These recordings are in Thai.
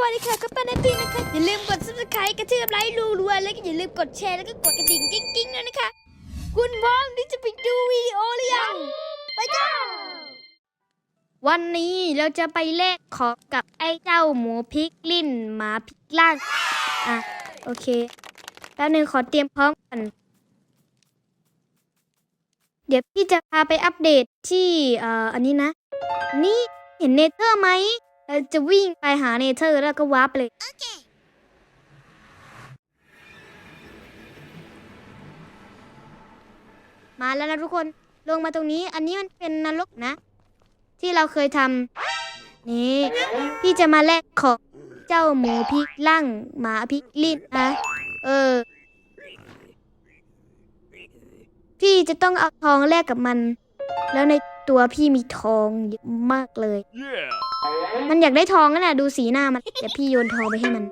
วัสดีค่ะก็เป็นไอพีนะคะ อย่าลืมกด subscribe กระทืบไลค์รัวๆแล้วก็อย่าลืมกดแชร์แล้วก็กดกระดิ่งกิ๊งๆด้วยนะคะ คุณพร้อมที่จะไปดูวิดีโอหรือยัง ไปกัน วันนี้เราจะไปแลกของกับไอ้เจ้าหมูพริกลิ้นหมาพริกล่างอะ โอเค แป๊บนึงขอเตรียมพร้อมกัน เดี๋ยวพี่จะพาไปอัปเดตที่เอ่ออันนี้นะ นี่เห็นเนเธอร์ไหม เราจะวิ่งไปหาเนเธอร์แล้วก็วาร์ปเลย มาแล้วนะทุกคน ลงมาตรงนี้ อันนี้มันเป็นนรกนะ ที่เราเคยทำนี่ พี่จะมาแลกของเจ้าหมูพิกล่างหมาพิกลิ้นนะเออ พี่จะต้องเอาทองแลกกับมัน แล้วในตัวพี่มีทองเยอะมากเลย Yeah. มันอยากได้ทองนั่นแหละดูสีหน้ามันเดี๋ยวพี่โยนทองไปให้มัน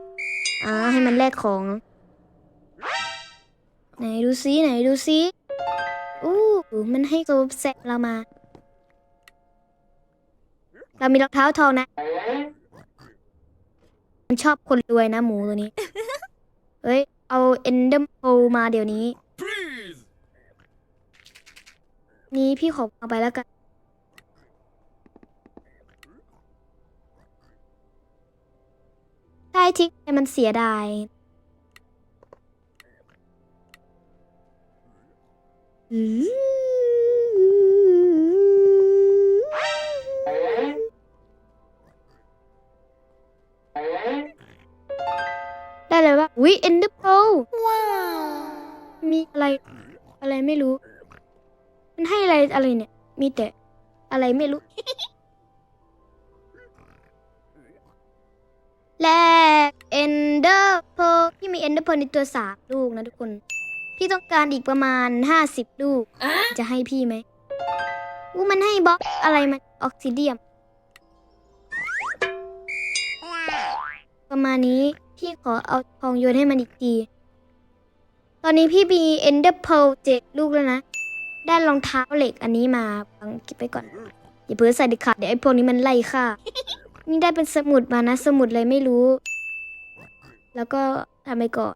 อ่าให้มันแลกของ ไหนดูซิไหนดูซิอู้มันให้ตัวแซะเรามา เรามีรองเท้าทองนะ มันชอบคนรวยนะหมูตัวนี้ เฮ้ย เอาเอนเดอร์โพมาเดี๋ยวนี้ นี้พี่ขอเอาไปแล้วกัน ใช่ทิ้งไปมันเสียดาย อืมได้เลยว่าวิเอนเดอร์โพว้าว มีอะไร อะไรไม่รู้ มันให้อะไรอะไรเนี่ย มีแต่อะไรไม่รู้ แลกเอนเดอร์โพพี่มีเอนเดอร์โพในตัวสามลูกนะทุกคน พี่ต้องการอีกประมาณห้าสิบลูก จะให้พี่ไหมอู้มันให้บล็อกอะไรมาออกซิเดียม ประมาณนี้พี่ขอเอาทองโยนให้มันอีกที ตอนนี้พี่มีเอนเดอร์โพเจ็ดลูกแล้วนะ ได้รองเท้าเหล็กอันนี้มาฟังเก็บไปก่อน อย่าเพิ่งใส่เด็ดขาดเดี๋ยวไอ้พวกนี้มันไล่ค่ะ นี่ได้เป็นสมุดมานะ สมุดอะไรไม่รู้ แล้วก็ทำไปก่อน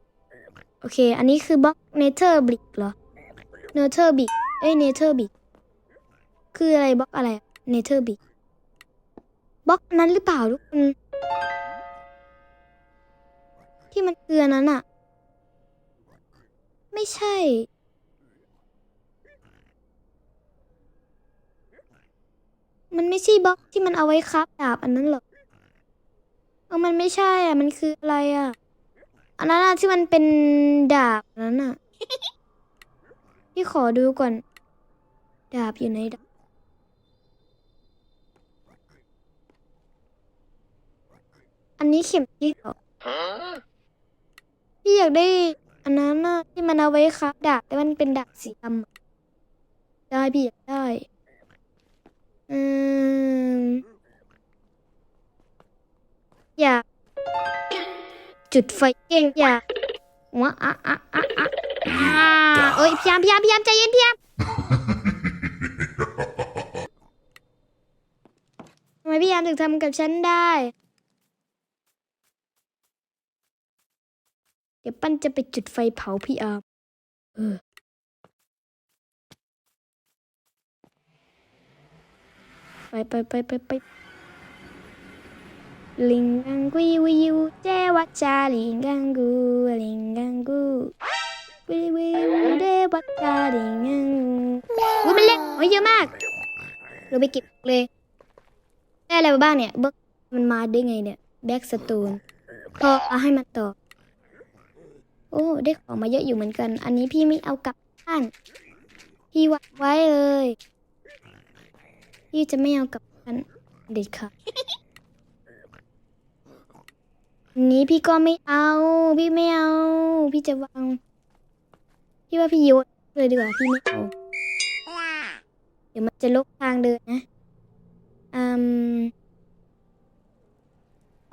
โอเค อันนี้คือบล็อกเนเธอร์บิกเหรอเนเธอร์บิกเอ้ยเนเธอร์บิกคืออะไรบล็อกอะไรเนเธอร์บิกบล็อกนั้นหรือเปล่าทุกคนที่มันคือนนั้นอะไม่ใช่ มันไม่ใช่บล็อกที่มันเอาไว้ครับดาบอันนั้นหรอกเออมันไม่ใช่อะ มันคืออะไรอะ อันนั้นที่มันเป็นดาบอันนั้นอะ พี่ขอดูก่อน ดาบอยู่ไหนดาบอันนี้เข็มทิศเหรอพี่อยากได้อันนั้นที่มันเอาไว้ครับดาบแต่มันเป็นดาบสีดำได้พี่อยากได้ อืมอยาจุดไฟเก่งอย่าวะอะอะอะอะอ่าเอ้ยพี่ยามพี่ยามพี่ยามใจเย็นพี่ยามทำไมพี่ยามถึงทำกับฉันได้ เดี๋ยวปั้นจะไปจุดไฟเผาพี่อามเออ ไปไปไปไปไปลิงกังกุยวิวเจวัจาลิงกังกูลิงกังกูวิววิวเดวัจาลิงกังกูมันเล็กโอ้ยเยอะมาก เราไปเก็บเลยได้อะไรมาบ้างเนี่ยเบิกมันมาได้ไงเนี่ยแบ็กสตูนพอเอาให้มันต่อ โอ้ ได้ของมาเยอะอยู่เหมือนกัน อันนี้พี่ไม่เอากลับบ้าน พี่วางไว้เลย พี่จะไม่เอากับบ้านเด็ดค่ะอันนี้พี่ก็ไม่เอา พี่ไม่เอา พี่จะวางพี่ว่าพี่โยนเลยดีกว่าพี่ไม่เอาเดี๋ยวมันจะลกทางเดินนะอืม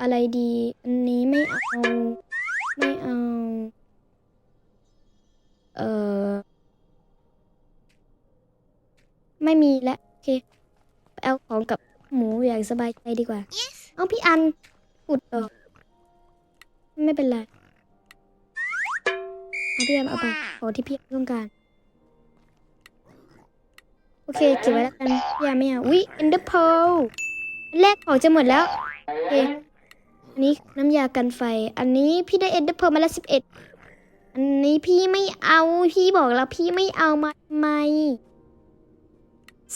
อะไรดี อันนี้ไม่เอา ไม่เอา เออไม่มีแล้วโอเค ไปเอาของกับหมูอย่างสบายใจดีกว่าเอาพี่อันอุดออกไม่เป็นไรเอาพี่แอมเอาไปของที่พี่แอมต้องการ โอเคเก็บไว้แล้วกันพี่แอมไม่เอาวิเอนเดอร์เพลแรกของจะหมดแล้วโอเคอันนี้น้ำยากันไฟ อันนี้พี่ได้เอนเดอร์เพลมาแล้วสิบเอ็ดอันนี้พี่ไม่เอา พี่บอกแล้วพี่ไม่เอามาทำไม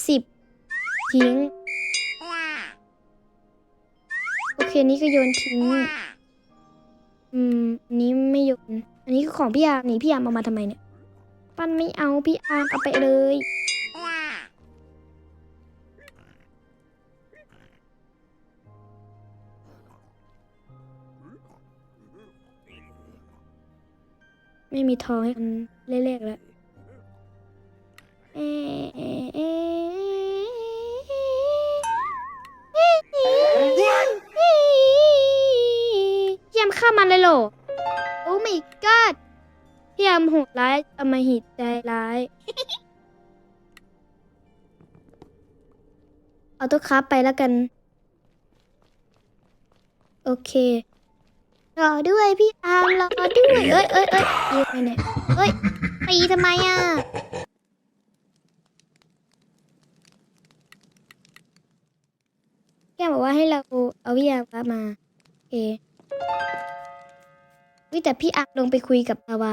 สิบ ทิ้ง โอเค นี่ก็โยนทิ้ง อืมนนี้ไม่โยน อันนี้คือของพี่อาร์มนี่พี่อาร์มเอามาทำไมเนี่ย ปั้นไม่เอาพี่อาร์มเอาไปเลย ไม่มีทองให้มันเล่ๆแล้วเอ๊ะ เอ๊ะเอ๊ะพี่ยามฆ่ามันเลยเหรอโอ้ my god พี่ยามโหดร้ายอำมหิตใจร้าย เอาตัวครับไปแล้วกัน โอเค รอด้วยพี่อาร์มรอด้วย เอ้ยเอ้ยเอ้ยยืนไปไหนเอ้ยตีทำไมอะ แก บอกว่าให้เราเอาพี่อาร์มาโอเควิแต่พี่อาร์มลงไปคุยกับลาวา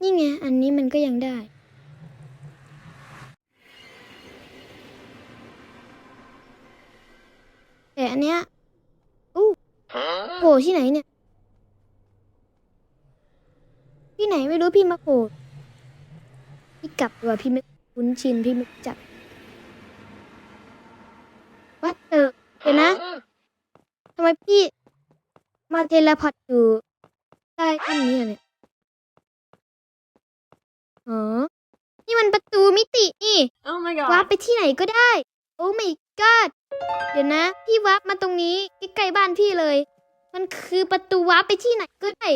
นี่ไง อันนี้มันก็ยังได้แต่อันเนี้ยอู้โผล่ที่ไหนเนี่ย ที่ไหนไม่รู้พี่มาโผล่พี่กลับดีกว่าพี่ไม่ คุ้นชินพี่ไม่รู้จักวัดเออเดี๋ยวนะทำไมพี่มาเทเลพอร์ตอยู่ใต้ต้นนี้อะเนี่ยอ๋อ นี่มันประตูมิตินี่ Oh my วาร์ป god. ไปที่ไหนก็ได้ โอ้ my god เดี๋ยวนะ พี่วาร์ปมาตรงนี้ใกล้ๆบ้านพี่เลย มันคือประตูวาร์ปไปที่ไหนก็ได้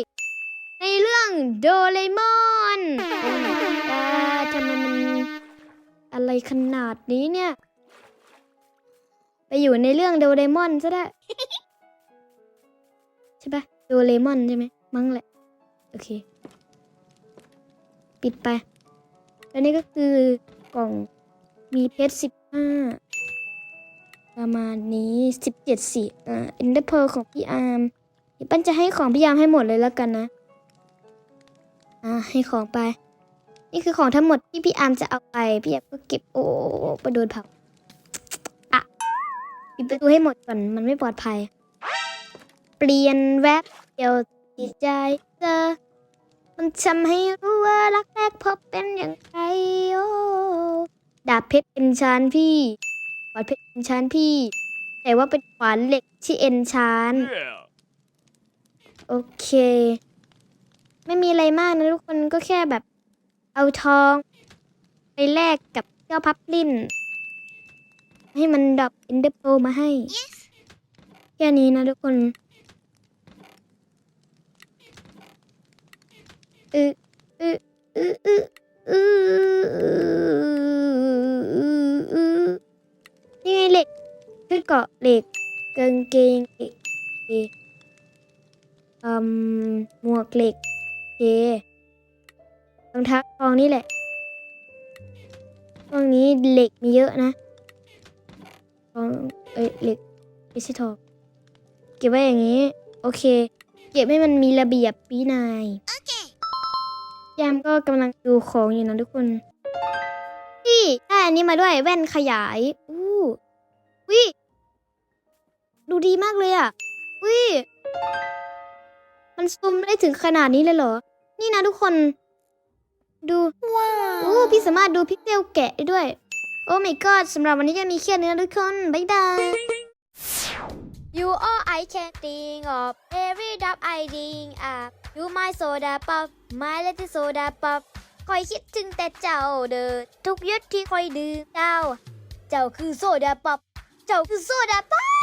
ในเรื่องโดเรมอนโอ้ my god ทำไมมัน อะไรขนาดนี้เนี่ย ไปอยู่ในเรื่องโดเรมอนซะได้ ใช่ปะโดเรมอนใช่ไหมมั้งแหละ โอเค ปิดไป แล้วนี่ก็คือกล่องมีเพชรสิบห้าประมาณนี้สิบเจ็ดสิอ่าอินเดอร์เพลของพี่อาร์มเดี๋ยวปั้นจะให้ของพี่อาร์มให้หมดเลยแล้วกันนะ อ่าให้ของไป นี่คือของทั้งหมดที่พี่อาร์มจะเอาไป พี่อาร์มก็เก็บโอ้ไปโดนเผาอะปิดประตูให้หมดก่อนมันไม่ปลอดภัย เปลี่ยนแวบเดียวจิตใจเจอมันทำให้รู้ว่ารักแรกพบเป็นอย่างไรโอ้ดาบเพชรเอนชานพี่ขวานเพชรเอนชานพี่ แต่ว่าเป็นขวานเหล็กที่เอนชาน Yeah. โอเค ไม่มีอะไรมากนะทุกคนก็แค่แบบ เอาทองไปแลกกับเจ้าพับลิน ให้มันดรอปอินเดอร์โปมาให้แค่นี้นะทุกคนเออเออเออเออเออนี่ไงเหล็กชุดเกาะเหล็กกางเกงเหล็กอเคอืมหมวกเหล็กโอเค รองเท้าทองนี่แหละตรงนี้เหล็กมีเยอะนะทองเอ้ยเหล็กไม่ใช่ทองเก็บไว้อย่างนี้ โอเค เก็บให้มันมีระเบียบปีนายยามก็กำลังดูของอยู่นะทุกคนพี่ได้อันนี้มาด้วยแว่นขยาย อู้วิดูดีมากเลยอะวิมันซูมได้ถึงขนาดนี้เลยเหรอ นี่นะทุกคน ดูว้าวโอ้พี่สามารถดูพิกเซลแกะได้ด้วย โอ้ my god สำหรับวันนี้ก็มีแค่นี้นะทุกคน บ๊ายบาย You all I can think of every dub I think up You my soda pop my little soda pop คอยคิดถึงแต่เจ้าเด้อทุกยุดที่คอยดื่มเจ้า เจ้าคือโซดาป๊อปเจ้าคือโซดาป๊อป